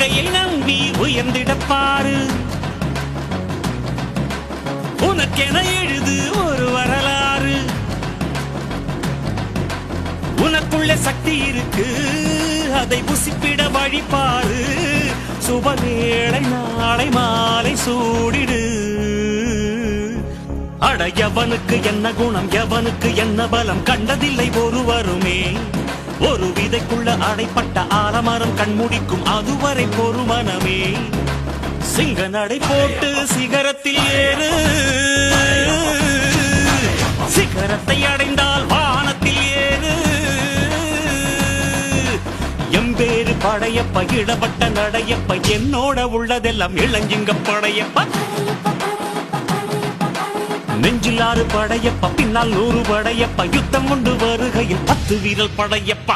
வாழ்க்கையை நம்பி உயர்ந்திடப்பாரு உனக்கென எழுது ஒரு வரலாறு. உனக்குள்ள சக்தி இருக்கு அதை புசிப்பிட வழிபாரு சுபவேளை நாளை மாலை சூடிடு. அட எவனுக்கு என்ன குணம் எவனுக்கு என்ன பலம் கண்டதில்லை ஒருவருமே. ஒரு விதைக்குள்ள அடைப்பட்ட கண்முடிக்கும் அதுவரை பொறுமனமே. சிங்க நடை போட்டு சிகரத்தில் ஏறு. சிகரத்தை அடைந்தால் வானத்தில் ஏறு. எம்பேரு படையப்ப இடப்பட்ட நடையப்ப என்னோட உள்ளதெல்லாம் இளஞ்சிங்க படையப்ப. நெஞ்சில் ஆறு படையப்ப பின்னால் நூறு படையப்ப யுத்தம் கொண்டு வருகையில் பத்து வீரல் படையப்பா.